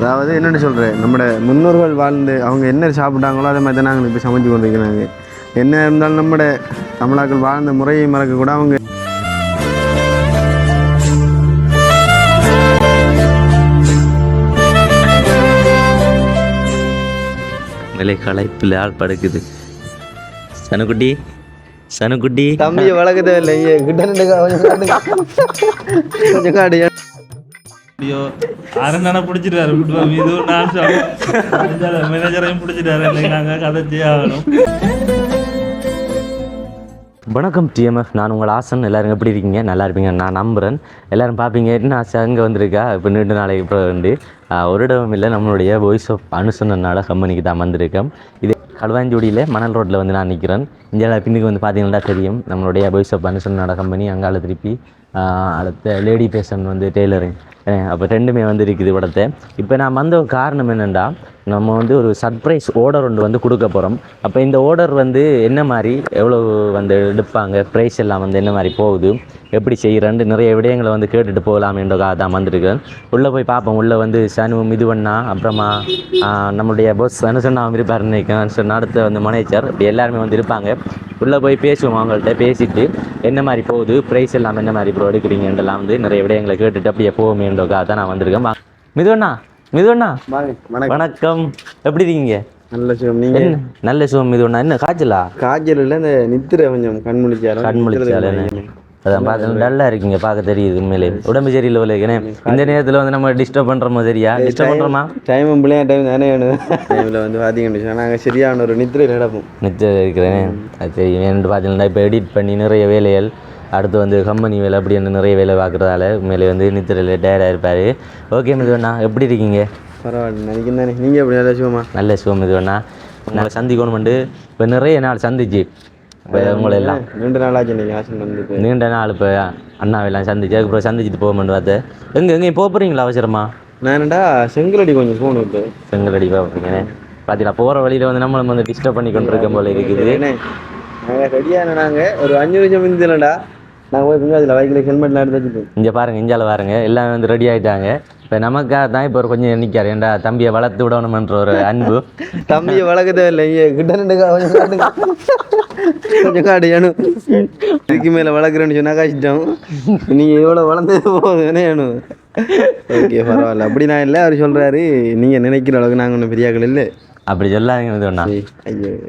அதாவது என்னென்னு சொல்கிறேன் நம்மட முன்னோர்கள் வாழ்ந்து அவங்க என்ன சாப்பிட்டாங்களோ அதை மாதிரி தான் நாங்கள் இப்போ சமைச்சு கொண்டிருக்கிறாங்க. என்ன இருந்தாலும் நம்மட தமிழாக்கள் வாழ்ந்த முறையை மறக்க கூட அவங்க விலை களைப்பில் ஆள் படுக்குது சனுக்குட்டி சனுக்குட்டி. தம்பியை வளர்க்க இல்லை கிட்ட கொஞ்சம் காடு ஐயோ அரண்டனை பிடிச்சிட்டாரு இது நான் மேனேஜரையும் பிடிச்சிட்டாரு. இன்னைக்கு நாங்கள் கதைச்சே ஆகணும். வணக்கம் டிஎம்எஃப் நான் உங்கள் ஆசன். எல்லாரும் எப்படி இருக்கீங்க? நல்லா இருப்பீங்க நான் நம்புகிறேன் எல்லாரும் பார்ப்பீங்க என்ன ஆசை? அங்கே வந்திருக்கா? இப்போ நீண்ட நாளைக்கு அப்புறம் வந்து ஒரு இடம் இல்லை. நம்மளுடைய வாய்ஸ் ஆஃப் அனுசனனால கம்பெனிக்கு தான் வந்திருக்கேன் இது களுவாஞ்சோடியில் மணல் ரோட்டில் வந்து நான் நிற்கிறேன் இந்தியாவில் பின்னுக்கு வந்து பார்த்தீங்கன்னா தெரியும். நம்மளுடைய வாய்ஸ் ஆஃப் அனுசனோட கம்பெனி அங்கால திருப்பி அடுத்த லேடி பேஷன் வந்து டெய்லரிங். அப்போ ரெண்டுமே வந்து இருக்குது படத்தை இப்போ நான் வந்த ஒரு காரணம் என்னென்னா நம்ம வந்து ஒரு சர்ப்ரைஸ் ஆர்டர் ஒன்று வந்து கொடுக்க போகிறோம் அப்போ இந்த ஆர்டர் வந்து என்ன மாதிரி எவ்வளோ வந்து எடுப்பாங்க? ப்ரைஸ் எல்லாம் வந்து என்ன மாதிரி போகுது? எப்படி செய்கிறேன்ட்டு நிறைய விடயங்களை வந்து கேட்டுட்டு போகலாமேன்றக்காக தான் வந்திருக்கேன் உள்ளே போய் பார்ப்போம். உள்ளே வந்து சனு மிதுவண்ணா அப்புறமா நம்மளுடைய பஸ் என்ன சொன்னால் இருப்பார் நினைக்கிறேன். சொன்ன அடுத்த வந்து மேனேஜர் இப்படி எல்லாருமே வந்து இருப்பாங்க. உள்ளே போய் பேசுவோம். அவங்கள்ட்ட பேசிவிட்டு என்ன மாதிரி போகுது? ப்ரைஸ் எல்லாம் என்ன மாதிரி ப்ரோ எடுக்கிறீங்கன்றலாம் வந்து நிறைய விடயங்களை கேட்டுட்டு அப்படியே போவோமேன்றக்காக தான் நான் வந்திருக்கேன். மிதுவண்ணா மிதுவண்ணா வணக்கம். வணக்கம். எப்படி இருக்கீங்க? நல்ல சிவம் நீங்கள் என்ன? நல்ல சுகம் இது ஒண்ணா என்ன காய்ச்சலா? காய்ச்சல் இல்லை இந்த நித்திரை கொஞ்சம் கண் முழிச்சாலும் கண் முழிச்சாலே அதான் பார்த்து நல்லா இருக்கீங்க. பார்க்க தெரியுது உண்மையிலே. உடம்பு சரியில்லை போல இருக்கேன் இந்த நேரத்தில் வந்து நம்ம டிஸ்டர்ப் பண்ணுறோமோ சரியா? டிஸ்டர்ப் பண்ணுறோமா டைமும் பிள்ளையா டைம் தானே வேணும். டைமில் வந்து பார்த்தீங்கன்னு நாங்கள் சரியான ஒரு நித்திரையில் நடப்போம் நிச்சயம் இருக்கிறேன். அது தெரியும். ஏன்னு பார்த்தீங்கன்னா இப்போ எடிட் பண்ணி நிறைய வேலைகள் அடுத்து வந்து கம்பெனி வேலை அப்படின்னு நிறைய வேலை பார்க்குறதால உண்மையிலே வந்து நித்திரையில் டயர்டாக இருப்பார். ஓகே மிதுவண்ணா எப்படி இருக்கீங்க? பரவாயில்ல நினைக்கிறேன் தானே நீங்கள் எப்படி? நல்லா சிவமா நல்ல சுகம் மிதுவண்ணா. நாங்கள் சந்திக்கணுமெண்டு இப்போ நிறைய நாள் சந்திச்சு. இப்போ உங்களை எல்லாம் ரெண்டு நாளாச்சு வந்து நீண்ட நாள் இப்போ அண்ணாவெல்லாம் சந்திச்சு அதுக்கப்புறம் சந்திச்சுட்டு போகமெண்டு பார்த்தேன் எங்கே எங்கேயும் போக போகிறீங்களா அவசரமா? நான் என்னடா செங்கலடி கொஞ்சம் போகணும் இப்போ செங்கலடி பார்ப்பீங்க பார்த்தீங்களா போகிற வழியில் வந்து நம்மளும் வந்து டிஸ்டர்ப் பண்ணி கொண்டு இருக்க போல இருக்குது. ஏண்ணே நாங்கள் ரெடியான நாங்கள் ஒரு அஞ்சு நிமிஷம் மிந்திலடா நாங்கள் போய் பிங்க அதில் பைக்கில் ஹெல்மெட்லாம் எடுத்து வச்சுப்போம் இங்கே பாருங்க இஞ்சால பாருங்க. எல்லாம் வந்து ரெடி ஆகிட்டாங்க இப்போ நமக்காக தான் இப்போ ஒரு கொஞ்சம் நிற்காரு ஏன்டா தம்பியை வளர்த்து விடணுமன்ற ஒரு அன்பு. தம்பியை வளர்க்கதே இல்லை இங்கே கிட்ட ரெண்டு கொஞ்சம் காடு ஏணும் இதுக்கு மேலே வளர்க்குறேன்னு சொன்னா காய்ச்சிட்டோம் நீங்கள் எவ்வளோ வளர்ந்தது போதும். என்ன வேணும் ஓகே பரவாயில்ல. அப்படி நான் இல்லை. அவர் சொல்கிறாரு நீங்கள் நினைக்கிற அளவுக்கு நாங்கள் ஒன்றும் பெரியாக்கள் இல்லை. அப்படி சொல்லாதீங்க மிதுவண்ணா.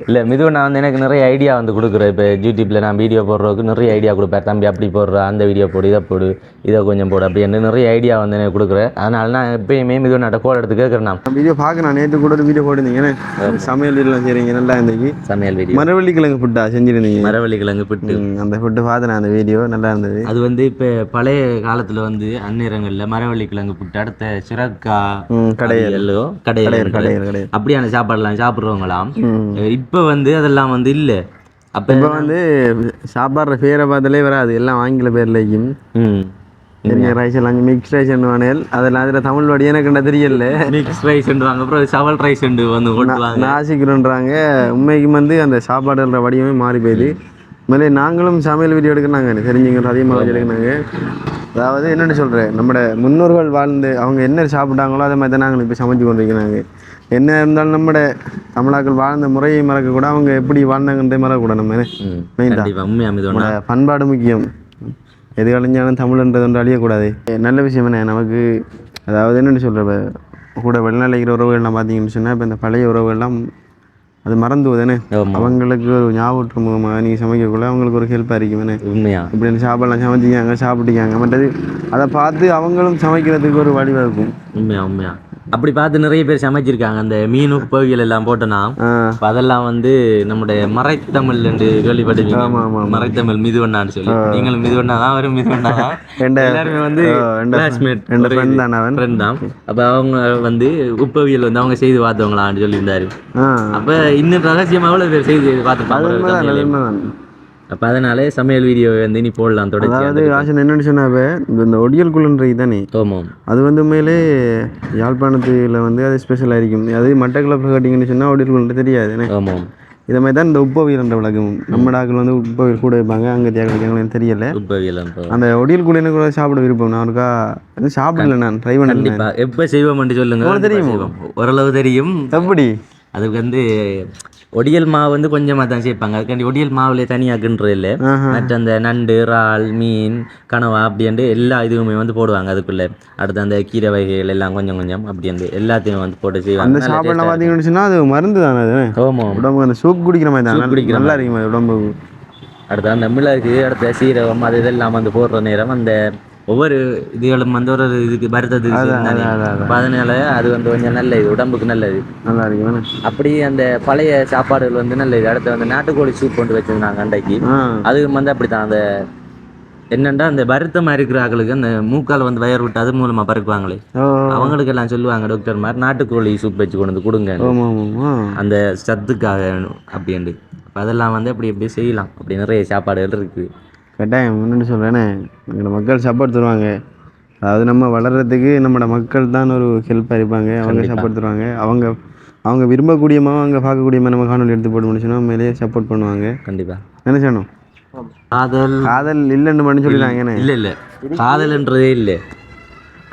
இல்லை மிதுவண்ணா வந்து எனக்கு நிறைய ஐடியா வந்து கொடுக்குறேன் இப்போ யூடியூப்பில் நான் வீடியோ போடுறதுக்கு நிறைய ஐடியா கொடுப்பேன் தம்பி அப்படி போடுற அந்த வீடியோ போடு இதை போடு இதை கொஞ்சம் போடு அப்படின்னு நிறைய ஐடியா வந்து எனக்கு கொடுக்குறேன் அதனால நான் எப்பயுமே மிதுவண்ணாட்ட கோல் எடுத்து கேட்குறேன் நான். நான் வீடியோ பார்க்குறேன் நேற்று கூட ஒரு வீடியோ போட்டிருந்தீங்கண்ணே சமையல் வீடெலாம் செய்கிறீங்க நல்லா இருந்துச்சு சமையல் வீடியோ மரவள்ளி கிழங்கு ஃபுட்டா செஞ்சுருந்தீங்க? மரவள்ளி கிழங்கு பிட்டு. ம், அந்த ஃபுட்டு பார்த்தேன் அந்த வீடியோ நல்லா இருந்தது. அது வந்து இப்போ பழைய காலத்தில் வந்து அந்நிறங்களில் மரவள்ளி கிழங்கு புட்டு அடுத்த சுரக்கா ம், கடையல். கடையல் அப்படியான சாப்பாடுலாம் சாப்பிட்றவங்களாம். இப்போ வந்து அதெல்லாம் வந்து இல்லை. அப்போ இப்போ வந்து சாப்பாடுற பேரை பார்த்தாலே வராது. எல்லாம் ஆங்கில பேர்லையும். சரிங்க ரைஸ் எல்லாம் மிக்ஸ் ரைஸ் வானேல். அதெல்லாம் அதில் தமிழ் வடி எனக்கு என்ன தெரியல. மிக்ஸ் ரைஸ் வாங்க. அப்புறம் சவல் ரைஸ் வந்து நாசிக்கிறோன்றாங்க. உண்மைக்கு வந்து அந்த சாப்பாடுன்ற வடிவமே மாறி போயிடுது மேலே நாங்களும் சமையல் வீடியோ எடுக்கிறாங்க தெரிஞ்சுங்க அதிகமாக வச்சு எடுக்கிறாங்க அதாவது என்னென்னு சொல்கிறேன் நம்மட முன்னோர்கள் வாழ்ந்து அவங்க என்ன சாப்பிட்டாங்களோ அதை மாதிரி தான் நாங்கள் இப்போ சமைச்சு கொண்டிருக்கிறாங்க. என்ன இருந்தாலும் நம்மட தமிழாக்கள் வாழ்ந்த முறையை மறக்க கூட அவங்க எப்படி வாழ்ந்தாங்கன்றே மறக்கக்கூடாது நம்ம பண்பாடு முக்கியம். எது கலைஞ்சாலும் தமிழ்ன்றது ஒன்று அழியக்கூடாது. நல்ல விஷயம் என்ன? நமக்கு அதாவது என்னென்னு சொல்கிற கூட வெளிநாளைக்கிற உறவுகள்லாம் பார்த்தீங்கன்னு சொன்னால் இப்போ இந்த பழைய உறவுகள்லாம் அது மறந்து ஆமாம் அவங்களுக்கு ஒரு ஞாபகம் நீங்கள் சமைக்கக்குள்ள அவங்களுக்கு ஒரு ஹெல்ப்பாக இருக்கும் உண்மையா? இப்படி சாப்பாடெல்லாம் சமைச்சிக்காங்க சாப்பிட்டுக்காங்க மற்றது அதை பார்த்து அவங்களும் சமைக்கிறதுக்கு ஒரு வழிவகுக்கும். உண்மையா உண்மையா? அப்படி பார்த்து நிறைய பேர் சமைச்சிருக்காங்க. அந்த மீன் உப்பவியல் எல்லாம் போட்டோன்னா அதெல்லாம் வந்து நம்முடைய மறைத்தமிழ் என்று கேள்விப்பட்டிருக்கீங்க. மறைத்தமிழ் மிதுவண்ணான்னு சொல்லி. நீங்களும் மிதுவண்ணா தான் வரும் மிதுவண்ணா தான். எல்லாருமே வந்து கிளாஸ்மேட் ரெண்டு friend தான் அவன். ஃப்ரெண்ட் தான். அப்ப அவங்க வந்து உப்பவியல் வந்து அவங்க செய்து பார்த்தவங்களான்னு சொல்லியிருந்தாரு. அப்ப இன்னும் ரகசியமா எவ்வளவு பேர் செய்து அது உண்மைதான். அப்ப அதனாலே சமையல் வீடியோ வந்து நீ போடலாம் தொடர்ச்சி அதாவது ஆசன் என்னென்னு சொன்னாவே இந்த இந்த ஒடியல் குழுன்றது தானே ஆமாம் அது வந்து உண்மையிலே யாழ்ப்பாணத்தில் வந்து அது ஸ்பெஷலாக இருக்கும் அது மட்டக்களப்பு கேட்டிங்கன்னு சொன்னால் ஒடியல் குழுன்றது தெரியாது? ஆமாம் இதை மாதிரி தான் இந்த உப்பவியல்ன்ற விளக்கம் நம்ம டாக்கள் வந்து உப்பவியல் கூட வைப்பாங்க அங்கே தேவைக்கு தெரியல. உப்பவியலன்ற அந்த ஒடியல் கூட கூட சாப்பிட விருப்பம். நான் ஒருக்கா அது சாப்பிடல நான் ட்ரை பண்ணல எப்போ செய்வோம்னு சொல்லுங்க. தெரியுமா? செய்வோம். ஓரளவு தெரியும். எப்படி? அதுக்கு வந்து ஒடியல் மாவு வந்து கொஞ்சமாக தான் சேர்ப்பாங்க. அதுக்காண்டி ஒடியல் மாவுல தனியாக்குன்றது இல்லை மற்ற அந்த நண்டு இறால் மீன் கனவா அப்படின்ட்டு எல்லா இதுவுமே வந்து போடுவாங்க அதுக்குள்ள. அடுத்து அந்த கீரை வகைகள் எல்லாம் கொஞ்சம் கொஞ்சம் அப்படி அந்த எல்லாத்தையும் வந்து போட்டு அந்த செய்வாங்க taste ஆ பார்த்தீங்கன்னு அது மருந்து தானே அது? இருக்கும். ஆமா உடம்புக்கு அந்த சூப் குடிக்கிற மாதிரி தான்? குடிக்கிற நல்லா இருக்கும் அது உடம்புக்கு அடுத்து அந்த மிளகு அடுத்த சீரகம் அது இதெல்லாம் வந்து போடுற நேரம் அந்த ஒவ்வொரு இதுகளும் வந்து ஒரு இதுக்கு. அப்ப அதனால அது வந்து கொஞ்சம் நல்லது உடம்புக்கு நல்லது. நல்லா இருக்கும் வேணா? அப்படி அந்த பழைய சாப்பாடுகள் வந்து நல்லது. அடுத்து வந்து நாட்டுக்கோழி சூப் கொண்டு வச்சிருந்தாங்க அன்றைக்கு. ஆ. அது வந்து அப்படித்தான். அந்த என்னண்டா அந்த வருத்தமா இருக்கிற ஆட்களுக்கு அந்த மூக்கால் வந்து வயர் விட்டு அது மூலமா பறக்குவாங்களே. அவங்களுக்கு எல்லாம் சொல்லுவாங்க டாக்டர் மாதிரி நாட்டுக்கோழி சூப் வச்சு கொண்டு வந்து கொடுங்க. அந்த சத்துக்காக அப்படின்ட்டு. அப்ப அதெல்லாம் வந்து அப்படி இப்படி செய்யலாம். அப்படி நிறைய சாப்பாடுகள் இருக்கு. கட்டாயம் முன்னாடி சொல்கிறேனே எங்களோட மக்கள் சப்போர்ட் தருவாங்க. அதாவது நம்ம வளர்கிறதுக்கு நம்மளோட மக்கள் தான் ஒரு ஹெல்ப்பாக இருப்பாங்க. அவங்க. சப்போர்ட் தருவாங்க. அவங்க அவங்க விரும்பக்கூடியமா அவங்க பார்க்கக்கூடியமா நம்ம காணொலி எடுத்து போட்டு முடிச்சுன்னா மேலேயே சப்போர்ட் பண்ணுவாங்க. கண்டிப்பா. என்ன செய்யணும்? காதல். காதல் இல்லைன்னு பண்ணி சொல்லிடுறாங்கண்ணே இல்ல இல்ல காதல்ன்றதே இல்ல.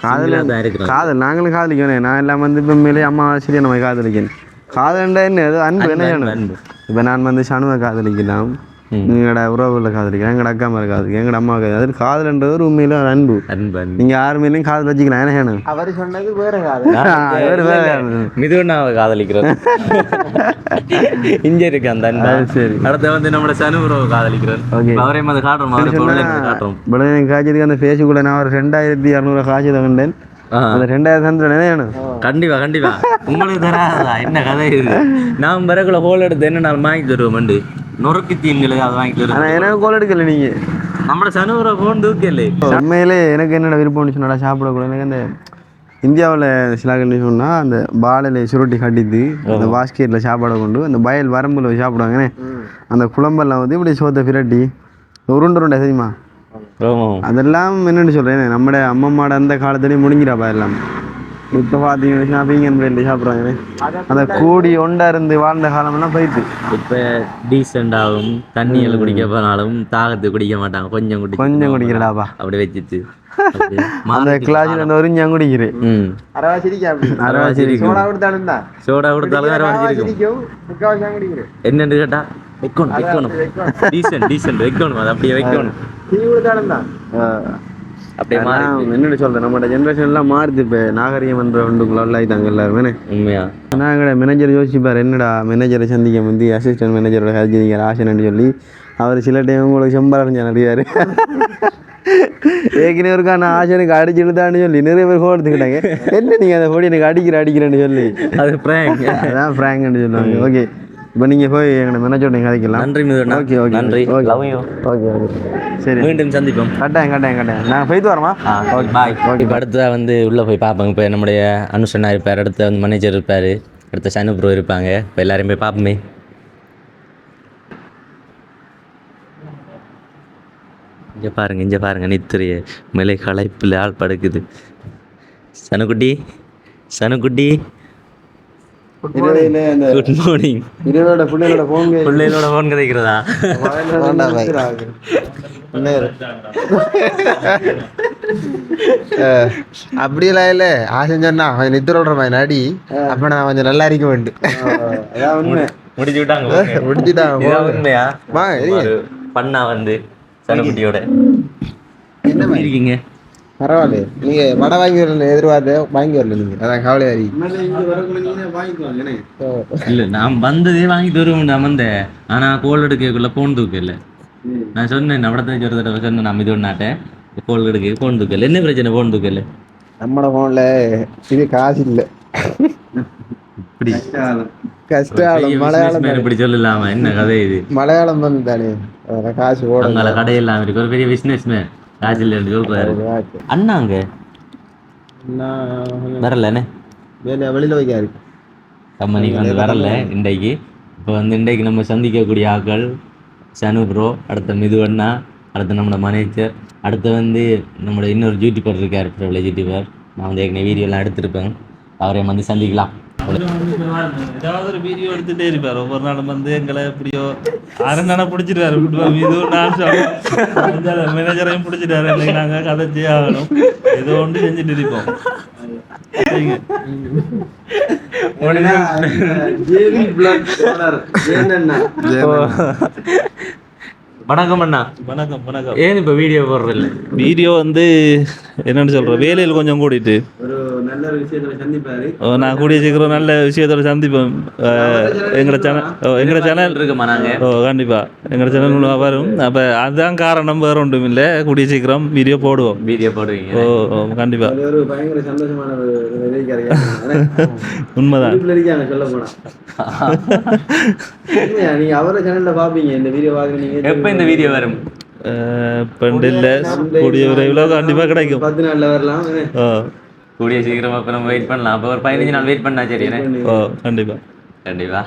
காதல் காதல் நாங்களும் காதலிக்கணும் நான் எல்லாம் வந்து இப்போ மேலே அம்மா ஆசிரியர் நம்ம காதலிக்கணும். காதல்ன்றா என்ன? அன்பு. என்ன அன்பு. இப்போ நான் வந்து சணுவை காதலிக்கலாம். எங்களோட உறவுகளை காதலிக்கலாம் எங்களோட அக்கா மேலே காதலிக்கலாம் எங்களோட அம்மா காதல் அது காதல்ன்றது ஒரு உண்மையில ஒரு அன்பு. நீங்க யார் மேலேயும் காதல் வச்சுக்கலாம். என்ன செய்யணும்? அவர் சொன்னது வேற காது வேறு வேறு மிதுவண்ணாவை காதலிக்கிறோம் இங்க இருக்கு அந்த அன்பா. அது சரி. அடுத்து வந்து நம்மளோட காதலிக்கிறோம் Okay. அவரையும் அது காட்டுறோம் அவரை பொருளை காட்டுறோம்? அந்த ஃபேஸுக்குள்ள நான் ஒரு ரெண்டாயிரத்தி இரநூறு காய்ச்சதை கண்டேன். அந்த ரெண்டாயிரத்தி சந்திரன் கண்டிப்பா கண்டிப்பா. உங்களுக்கு தராதா? என்ன கதை இது? நான் பிறகுல ஹோல் எடுத்து என்ன நான் வாங்கி தருவோம் நொறுக்கு தீன்களை அதை வாங்கி தருவோம் ஆனால் எனக்கு கோல் எடுக்கல நீங்க. நம்மளோட சனுபுர போன் தூக்கல உண்மையிலே எனக்கு என்னோட விருப்பம்னு சொன்னா சாப்பிடக்கூடாது எனக்கு அந்த இந்தியாவில் சில சொன்னால் அந்த பாலையில சுருட்டி கட்டிட்டு அந்த பாஸ்கெட்டில் சாப்பாடை கொண்டு அந்த வயல் வரம்புல சாப்பிடுவாங்கண்ணே அந்த குழம்பெல்லாம் வந்து இப்படி சோத்தை பிரட்டி உருண்டை உருண்டை ஆமாம் அதெல்லாம் என்னென்னு சொல்கிறேன் நம்மட அம்மம்மாட அந்த காலத்துலேயே முடிஞ்சிடாப்பா எல்லாம். இப்போ பார்த்தீங்கன்னா பீங்கன் பிளேட்டில் சாப்பிட்றாங்க. அந்த கூடி ஒண்டா இருந்து வாழ்ந்த காலமெல்லாம் போயிட்டு இப்ப டீசெண்டாகவும் தண்ணியில் குடிக்க போனாலும் தாகத்து குடிக்க மாட்டாங்க. கொஞ்சம் குடி கொஞ்சம் குடிக்கிறடாப்பா அப்படி வச்சுட்டு அப்படியே அந்த கிளாஸில் அந்த ஒரு ஞான் குடிக்கிறேன் ம். அரவா சிரிக்கும். சோடா கொடுத்தாலும் தான் சோடா கொடுத்தாலும் அரவா வச்சிருக்கும் சிரிக்கும் முக்காவாசி குடிக்கிறேன் என்னன்னு கேட்டா வைக்கணும் வைக்கணும். டீசென்ட் டீசென்ட் வைக்கணும். அது அப்படியே வைக்கணும். டீ கொடுத்தாலும் தான் அப்படியே மாறி என்னென்னு சொல்கிறேன் நம்மளோட ஜென்ரேஷன் எல்லாம் மாறுது இப்போ. நாகரிகம் என்ற ஒன்றுக்குள்ள உள்ளாயிட்டாங்க எல்லாருமே. உண்மையா? நான் எங்களோட மேனேஜர் யோசிப்பார் என்னடா மேனேஜரை சந்திக்க முந்தி அசிஸ்டன்ட் மேனேஜரோட சந்திக்க ஆசைன்னு சொல்லி அவர் சில டைம் உங்களுக்கு செம்பரம் நிறையாரு ஏற்கனவே இருக்கா நான் ஆசனுக்கு அடிச்சு இழுத்தான்னு சொல்லி நிறைய பேர் ஃபோன் எடுத்துக்கிட்டாங்க. என்ன நீங்கள் அந்த ஃபோடி எனக்கு அடிக்கிற அடிக்கிறேன்னு சொல்லி. அது பிராங்க் அதான் ஃப்ராங்க்னு சொல்லுவாங்க. ஓகே இப்போ நீங்கள் போய் எங்களோட மேனேஜரோட நீங்கள் கதைக்கலாம் நன்றி ஓகே ஓகே நன்றி. ஓகே ஓகே ஓகே சரி. மீண்டும் சந்திப்போம். கட்டாயம் கட்டாயம் கட்டாயம். நான் போயிட்டு வரமா பாய் இப்போ அடுத்ததாக வந்து உள்ளே போய் பார்ப்போங்க இப்போ நம்முடைய அனுஷனா இருப்பார் அடுத்து வந்து மேனேஜர் இருப்பார் அடுத்த சனு ப்ரோ இருப்பாங்க. இப்போ எல்லாரையும் போய் பார்ப்போமே. இங்கே பாருங்க இங்கே பாருங்க நித்திரிய. மேலே களைப்பில் ஆள் படுக்குது. சனுக்குட்டி சனுக்குட்டி. குட் மார்னிங் இருபதோட பிள்ளைகளோட போங்க பிள்ளைகளோட ஃபோன் அப்படியெல்லாம் இல்லை. ஆசை சொன்னா அவன் நித்திர விடுற மாதிரி நடி. அப்ப நான் கொஞ்சம் நல்லா இருக்க வேண்டும். முடிச்சு விட்டாங்க உண்மையா? பண்ணா வந்து சனுக்குட்டியோட என்ன இருக்கீங்க? பரவாயில்ல நீங்க வடை வாங்கி வரல எதிர்பார்த்து வாங்கி வரல நீங்க. அதான் கவலையா இருக்கு இல்ல நான் வந்ததே வாங்கி தருவோம் நான் வந்தேன். ஆனா கோல் எடுக்கக்குள்ள போன் தூக்கல நான் சொன்னேன் நவடத்தை ஒரு தடவை சொன்னேன் நான் இது ஒன்னாட்டேன் கோல் எடுக்க போன் தூக்கல என்ன பிரச்சனை போன் தூக்கல நம்மட போன்ல இது காசு இல்ல. இப்படி. கஷ்டம் மலையாளம் தானே. இப்படி சொல்லலாமா? என்ன கதை இது? மலையாளம் வந்து தானே. அதனால காசு ஓட கடையெல்லாம் இருக்கு. ஒரு பெரிய பிசினஸ் மேன் காசில் இருந்து சொல்றாரு அண்ணாங்க வரலண்ணே வேலை வெளியில வைக்காரு கம்பெனிக்கு வந்து வரல இன்றைக்கு. இப்போ வந்து இன்றைக்கு நம்ம சந்திக்கக்கூடிய ஆட்கள் சனு ப்ரோ அடுத்த மிதுவண்ணா அடுத்து நம்மளோட மேனேஜர் அடுத்து வந்து நம்மளோட இன்னொரு யூடியூபர் இருக்கார் பிரபல யூடியூபர் நான் வந்து ஏற்கனவே வீடியோலாம் எடுத்திருப்பேன். அவரையும் வந்து சந்திக்கலாம். ஏதாவது ஒரு வீடியோ எடுத்துட்டே இருப்பார். ஒவ்வொரு நாளும் வந்து எங்களை எப்படியோ அரண்டனை பிடிச்சிட்டாரு விட்டுருவாங்க இதுவும் நான் மேனேஜரையும் பிடிச்சிட்டாரு இன்னைக்கு நாங்கள் கதைச்சே ஆகணும். ஏதோ ஒன்று செஞ்சுட்டு இருப்போம். சரிங்க. வணக்கம் அண்ணா. வணக்கம் வணக்கம். ஏன் இப்போ வீடியோ போடுறதில்ல? வீடியோ வந்து என்னன்னு சொல்கிறேன் வேலையில் கொஞ்சம் கூடிட்டு. ஒரு நல்ல ஒரு விஷயத்துல சந்திப்பாரு. ஓ, நான் கூடிய சீக்கிரம் நல்ல விஷயத்தோட சந்திப்போம். எங்களோட சேனல் எங்களோட சேனல் இருக்குமா நாங்கள் ஓ கண்டிப்பா. எங்களோட சேனல் வரும். அப்போ அதுதான் காரணம் வேற ஒன்றும் இல்லை. கூடிய சீக்கிரம் வீடியோ போடுவோம். வீடியோ போடுவீங்க. ஓ ஓ கண்டிப்பா. அது ஒரு பயங்கர சந்தோஷமான உண்மைதான். சொல்ல போனா நீங்க அவரோட சேனல்ல பாப்பீங்க. இந்த வீடியோ பாக்குறீங்க எப்போ இந்த வீடியோ வரும்? பெண்டு இல்லை. கூடிய விரைவில் கண்டிப்பா கிடைக்கும். பத்து நாள்ல வரலாம் கூடிய சீக்கிரம் அப்போ நம்ம வெயிட் பண்ணலாம். அப்போ ஒரு பதினஞ்சு நாள் வெயிட் பண்ணா சரி ஓ கண்டிப்பா. கண்டிப்பா.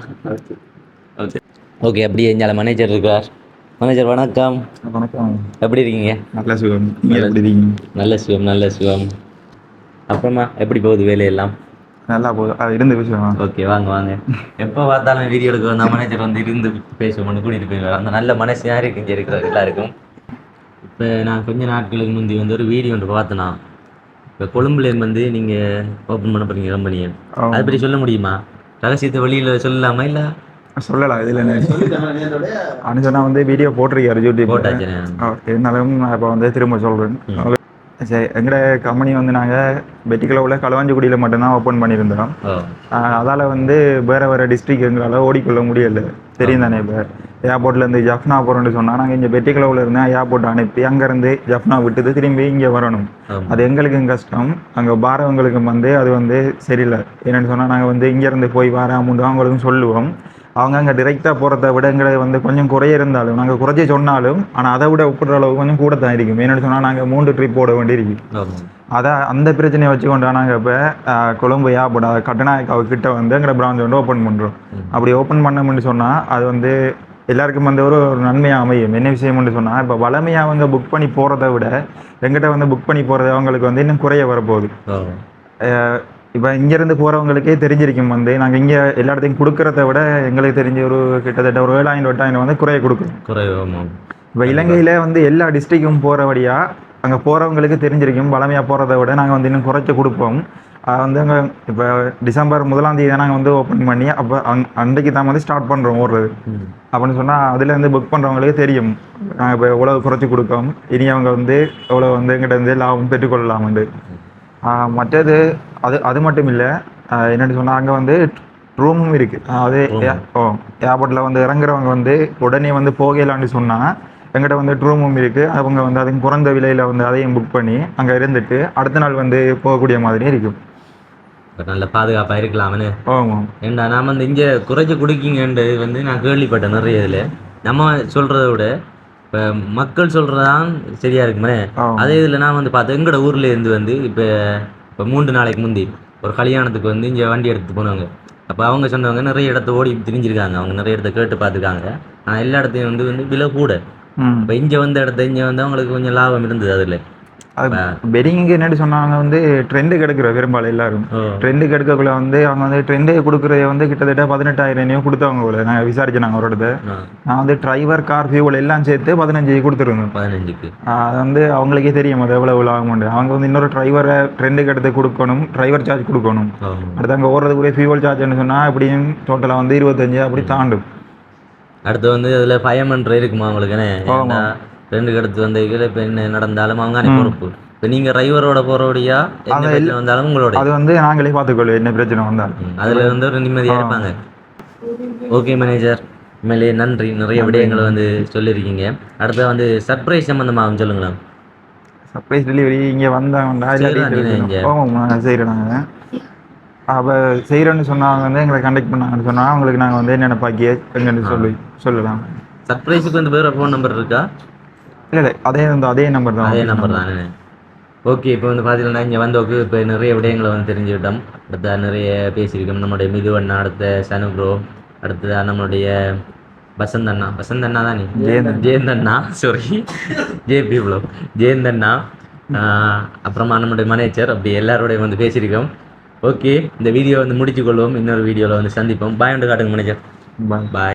ஓகே ஓகே அப்படியே எஞ்சால மேனேஜர் இருக்கார். மேனேஜர் வணக்கம். வணக்கம். எப்படி இருக்கீங்க? நல்ல சுகம். எப்படி இருக்கீங்க? நல்ல சிவம் நல்ல சிவம் அப்புறமா எப்படி போகுது வேலையெல்லாம்? நல்லா போகுது அது இருந்து விஷயம் ஓகே வாங்க வாங்க. எப்போ பார்த்தாலும் வீடியோ எடுக்க வந்தா மேனேஜர் வந்து இருந்து பேசுவோம்னு கூட்டிகிட்டு போயிடுவார். அந்த நல்ல மனசு யார் இருக்கு இங்கே இருக்கிற எல்லாருக்கும். இப்போ நான் கொஞ்ச நாட்களுக்கு முந்தி வந்து ஒரு வீடியோ ஒன்று பார்த்தேனா. இப்போ கொழும்புலேருந்து வந்து நீங்கள் ஓப்பன் பண்ண போறீங்க கம்பெனியை அதை பற்றி சொல்ல முடியுமா? ரகசியத்தை வெளியில் சொல்லலாமா இல்லை? சொல்லலாம் இதில் என்ன? அனுஜனா வந்து வீடியோ போட்டிருக்காரு யூடியூப் போட்டாச்சுண்ணே இருந்தாலும் நான் இப்போ வந்து திரும்ப சொல்கிறேன் சரி எங்களோட கம்பெனி வந்து நாங்கள் வெட்டிக்கிழவில் களவாஞ்சிக்குடியில் மட்டும்தான் ஓப்பன் பண்ணியிருந்தோம். அதால் வந்து வேறு வேறு டிஸ்ட்ரிக் எங்களால் ஓடிக்கொள்ள முடியல. தெரியும் தானே இப்போ? ஏர்போர்ட்லேருந்து ஜஃப்னா போகிறோன்னு சொன்னால் நாங்கள் இங்கே வெட்டிக்கிழவில் இருந்தேன் ஏர்போர்ட் அனுப்பி அங்கேருந்து ஜஃப்னா விட்டுட்டு திரும்பி இங்கே வரணும். அது எங்களுக்கும் கஷ்டம். அங்கே பாரவங்களுக்கும் வந்து அது வந்து சரியில்லை. என்னென்னு சொன்னால் நாங்கள் வந்து இங்கேருந்து போய் வர அமௌண்ட் அவங்களுக்கும் சொல்லுவோம். அவங்க அங்கே டிரெக்டாக போகிறத விட எங்களை வந்து கொஞ்சம் குறைய இருந்தாலும் நாங்கள் குறைச்சி சொன்னாலும் ஆனால் அதை விட ஒப்பிடுற அளவு கொஞ்சம் கூட தான் இருக்கும். என்னென்னு சொன்னால் நாங்கள் மூன்று ட்ரிப் போட வேண்டியிருக்கு அதான் அந்த பிரச்சனையை வச்சு கொண்டு நாங்கள் இப்போ கொழும்பு ஏர்போர்ட் கட்டநாயக்காவு கிட்ட வந்து எங்களை பிரான்ச் வந்து ஓப்பன் பண்ணுறோம் அப்படி ஓப்பன் பண்ணோம்னு சொன்னால் அது வந்து எல்லாருக்கும் வந்து ஒரு ஒரு நன்மையாக அமையும். என்ன விஷயம்னு சொன்னால் இப்போ வளமையாக அவங்க புக் பண்ணி போகிறத விட எங்கிட்ட வந்து புக் பண்ணி போகிறது அவங்களுக்கு வந்து இன்னும் குறைய வரப்போகுது. இப்போ இங்கேருந்து போகிறவங்களுக்கே தெரிஞ்சிருக்கும் வந்து நாங்கள் இங்கே எல்லா இடத்தையும் கொடுக்கறத விட எங்களுக்கு தெரிஞ்ச ஒரு கிட்டத்தட்ட ஒரு ஏழாயிரம் எட்டாயிரம் வந்து குறைய கொடுக்குறோம் குறைவு ஆமாம் இப்போ இலங்கையில் வந்து எல்லா டிஸ்ட்ரிக்கும் போகிறபடியாக அங்கே போகிறவங்களுக்கு தெரிஞ்சிருக்கும் பழமையாக போகிறத விட நாங்கள் வந்து இன்னும் குறைச்சி கொடுப்போம். அது வந்து அங்கே இப்போ டிசம்பர் முதலாம் தேதி நாங்கள் வந்து ஓப்பன் பண்ணி அப்போ அந் அன்றைக்கு தான் வந்து ஸ்டார்ட் பண்ணுறோம் ஓடுறது அப்படின்னு சொன்னால் அதுலேருந்து புக் பண்ணுறவங்களுக்கு தெரியும். நாங்கள் இப்போ எவ்வளோ குறைச்சி கொடுக்கோம் இனி அவங்க வந்து எவ்வளோ வந்து எங்கிட்ட இருந்து லாபம் பெற்றுக்கொள்ளலாம் வந்து. மற்றது அது அது மட்டும் இல்லை என்னென்னு சொன்னால் அங்கே வந்து ரூமும் இருக்குது அது ஏ- ஓ ஏர்போர்ட்டில் வந்து இறங்குறவங்க வந்து உடனே வந்து போகலான்னு சொன்னால் எங்கிட்ட வந்து ரூமும் இருக்குது அவங்க வந்து அதுவும் குறைந்த விலையில் வந்து அதையும் புக் பண்ணி அங்கே இருந்துட்டு அடுத்த நாள் வந்து போகக்கூடிய மாதிரி இருக்கும். நல்ல பாதுகாப்பாக இருக்கலாம்னு. ஆமாம் ஏண்டா நான் வந்து இங்கே குறைச்சி குடிக்கிங்கன்றது வந்து நான் கேள்விப்பட்டேன் நிறைய இதில். நம்ம சொல்கிறத விட இப்போ மக்கள் சொல்கிறதான் சரியா இருக்குமே. அதே இதில் நான் வந்து பார்த்தேன் எங்களோட ஊர்ல இருந்து வந்து இப்போ இப்போ மூன்று நாளைக்கு முந்தி ஒரு கல்யாணத்துக்கு வந்து இங்கே வண்டி எடுத்து போனாங்க அப்போ அவங்க சொன்னவங்க நிறைய இடத்த ஓடி திரிஞ்சிருக்காங்க. அவங்க நிறைய இடத்த கேட்டு பார்த்துருக்காங்க. ஆனால் எல்லா இடத்தையும் வந்து வந்து விலை கூட. இப்போ இங்கே வந்த இடத்த இங்கே வந்து அவங்களுக்கு கொஞ்சம் லாபம் இருந்தது அதில். அது பெரிங்க என்னடி சொன்னாங்க வந்து ட்ரெண்டு கெடுக்கிற பெரும்பாலும் எல்லாரும். ட்ரெண்டு கெடுக்கக்குள்ள வந்து அவங்க வந்து ட்ரெண்டு கொடுக்குறத வந்து கிட்டத்தட்ட பதினெட்டாயிரம் கொடுத்தவங்க போல. நாங்கள் விசாரிச்சு நாங்கள் அவரோட நான் வந்து டிரைவர் கார் ஃபியூவல் எல்லாம் சேர்த்து பதினஞ்சு கொடுத்துருந்தோம் பதினஞ்சுக்கு. அது வந்து அவங்களுக்கே தெரியும் அது எவ்வளோ எவ்வளோ ஆகும்னு. அவங்க வந்து இன்னொரு டிரைவரை ட்ரெண்டுக்கு எடுத்து கொடுக்கணும் டிரைவர் சார்ஜ் கொடுக்கணும். அடுத்து அங்கே ஓடுறதுக்குரிய ஃபியூவல் சார்ஜ்னு சொன்னால் எப்படியும் டோட்டலாக வந்து இருபத்தஞ்சு அப்படி தாண்டும். அடுத்து வந்து அதுல பயமன்ற இருக்குமா. ஏன்னா ரெண்டு அடுத்து வந்து என்ன நடந்தாலும் அவங்க பொறுப்பு. இப்ப நீங்க டிரைவரோட போறபடியா என்ன பிரச்சனை வந்தாலும் உங்களோட அது வந்து நாங்களே பார்த்துக்கொள்வோம் என்ன பிரச்சனை வந்தால் அதுல வந்து ஒரு நிம்மதியா இருப்பாங்க. Okay manager. உண்மையிலேயே நன்றி. நிறைய விடயங்களை வந்து சொல்லியிருக்கீங்க. அடுத்து வந்து சர்ப்ரைஸ் சம்பந்தமாக சொல்லுங்களேன். சர்ப்ரைஸ் டெலிவரி இங்கே நாங்கள் செய்கிறோம் நாங்கள் அப்போ செய்கிறோன்னு சொன்னாங்க வந்து எங்களை கண்டக்ட் பண்ணாங்கன்னு சொன்னால் அவங்களுக்கு நாங்கள் வந்து என்னென்ன பாக்கிய எங்கன்னு சொல்லி சொல்லலாம். சர்ப்ரைஸுக்கு வந்து வேற ஃபோன் நம்பர் இருக்கா? இல்லை இல்லை அதே வந்து அதே நம்பர் தான். அதே நம்பர் தானே ஓகே இப்போ வந்து பார்த்தீங்கன்னா இங்கே வந்தோக்கு இப்போ நிறைய விடயங்களை வந்து தெரிஞ்சுக்கிட்டோம். அடுத்த நிறைய பேசியிருக்கோம். நம்மளுடைய மிதுவண்ணா அடுத்த சனு ப்ரோ அடுத்தது நம்மளுடைய வசந்த் அண்ணா வசந்த் அண்ணா தானே ஜெயந்த். அண்ணா சாரி ஜேபி ப்ரோ ஜெயந்த் அண்ணா அப்புறமா நம்மளுடைய மேனேஜர் அப்படி எல்லாரோடையும் வந்து பேசியிருக்கோம். ஓகே இந்த வீடியோ வந்து முடிச்சு கொள்வோம் இன்னொரு வீடியோவில் வந்து சந்திப்போம். பாய் வந்து காட்டுங்க மேனேஜர் பாய் பாய்